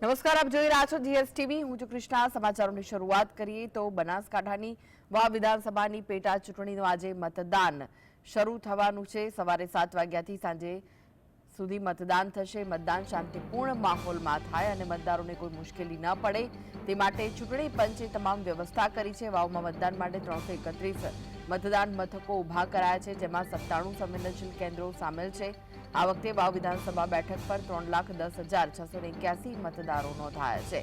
નમસ્કાર, આપ જોઈ રહ્યા છો જીએસટીવી. હું છું કૃષ્ણા. સમાચારોની શરૂઆત કરીએ તો બનાસકાંઠાની વા વિધાનસભાની પેટા ચૂંટણીનું આજે મતદાન શરૂ થવાનું છે. સવારે સાત વાગ્યાથી સાંજે સુધી મતદાન થશે. મતદાન શાંતિપૂર્ણ માહોલમાં થાય અને મતદારોને કોઈ મુશ્કેલી ન પડે. તે માટે ચૂંટણી પંચે તમામ વ્યવસ્થા કરી છે. વાવમાં મતદાન માટે ત્રણસો એકત્રીસ મતદાન મથકો ઊભા કરાયા છે, જેમાં સત્તાણું સંવેદનશીલ કેન્દ્રો સામેલ છે. આ વખતે વાવ વિધાનસભા બેઠક પર ત્રણ લાખ દસ હજાર છસો એક્યાસી મતદારો નોંધાયા છે.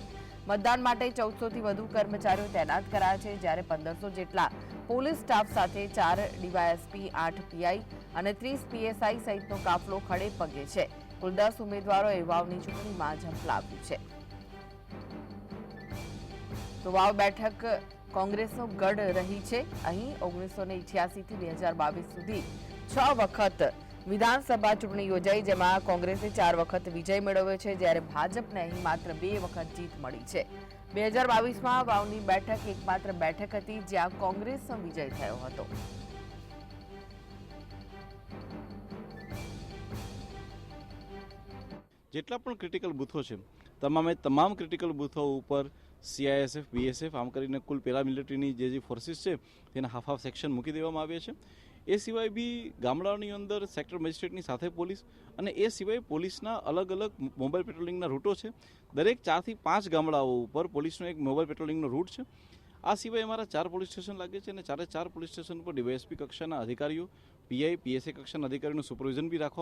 મતદાન માટે ચૌદસોથી વધુ કર્મચારીઓ તૈનાત કરાયા છે, જ્યારે પંદરસો જેટલા પોલીસ સ્ટાફ સાથે ચાર ડીવાયએસપી, આઠ પીઆઈ અને ત્રીસ પીએસઆઈ સહિતનો કાફલો ખડે પગે છે. કુલ દસ ઉમેદવારોએ વાવની ચૂંટણીમાં ઝંપલાવ્યું છે. તો વાવ બેઠક કોંગ્રેસનો ગઢ રહી છે. અહીં ઓગણીસો ને થી બે હજાર બાવીસ સુધી છ વખત વિધાનસભા ચૂંટણી યોજાઈ, જેમાં કોંગ્રેસે ચાર વખત વિજય મેળવ્યો છે, જ્યારે ભાજપને અહીં માત્ર બે વખત જીત મળી છે. બે હજાર બાવીસમાં વાવની બેઠક એકમાત્ર બેઠક હતી, જ્યાં કોંગ્રેસનો વિજય થયો હતો. જેટલા પણ ક્રિટિકલ બૂથો છે, તમામે તમામ ક્રિટિકલ બૂથો ઉપર સીઆઈએસએફ બીએસએફ આમ કરીને કુલ પેરામિલિટરીની જે જે ફોર્સિસ છે, તેના હાફ હાફ સેક્શન મૂકી દેવામાં આવ્યા છે. એ સિવાય બી ગામડાઓની અંદર સેક્ટર મેજિસ્ટ્રેટની સાથે પોલીસ અને એ સિવાય પોલીસના અલગ અલગ મોબાઈલ પેટ્રોલિંગના રૂટો છે. દરેક ચારથી પાંચ ગામડાઓ ઉપર પોલીસનો એક મોબાઈલ પેટ્રોલિંગનો રૂટ છે. આ સિવાય અમારા ચાર પોલીસ સ્ટેશન લાગે છે અને ચારે ચાર પોલીસ સ્ટેશન ઉપર ડીવાયએસપી કક્ષાના અધિકારીઓ પીઆઈ પીએસએ કક્ષાના અધિકારીનું સુપરવિઝન બી રાખવામાં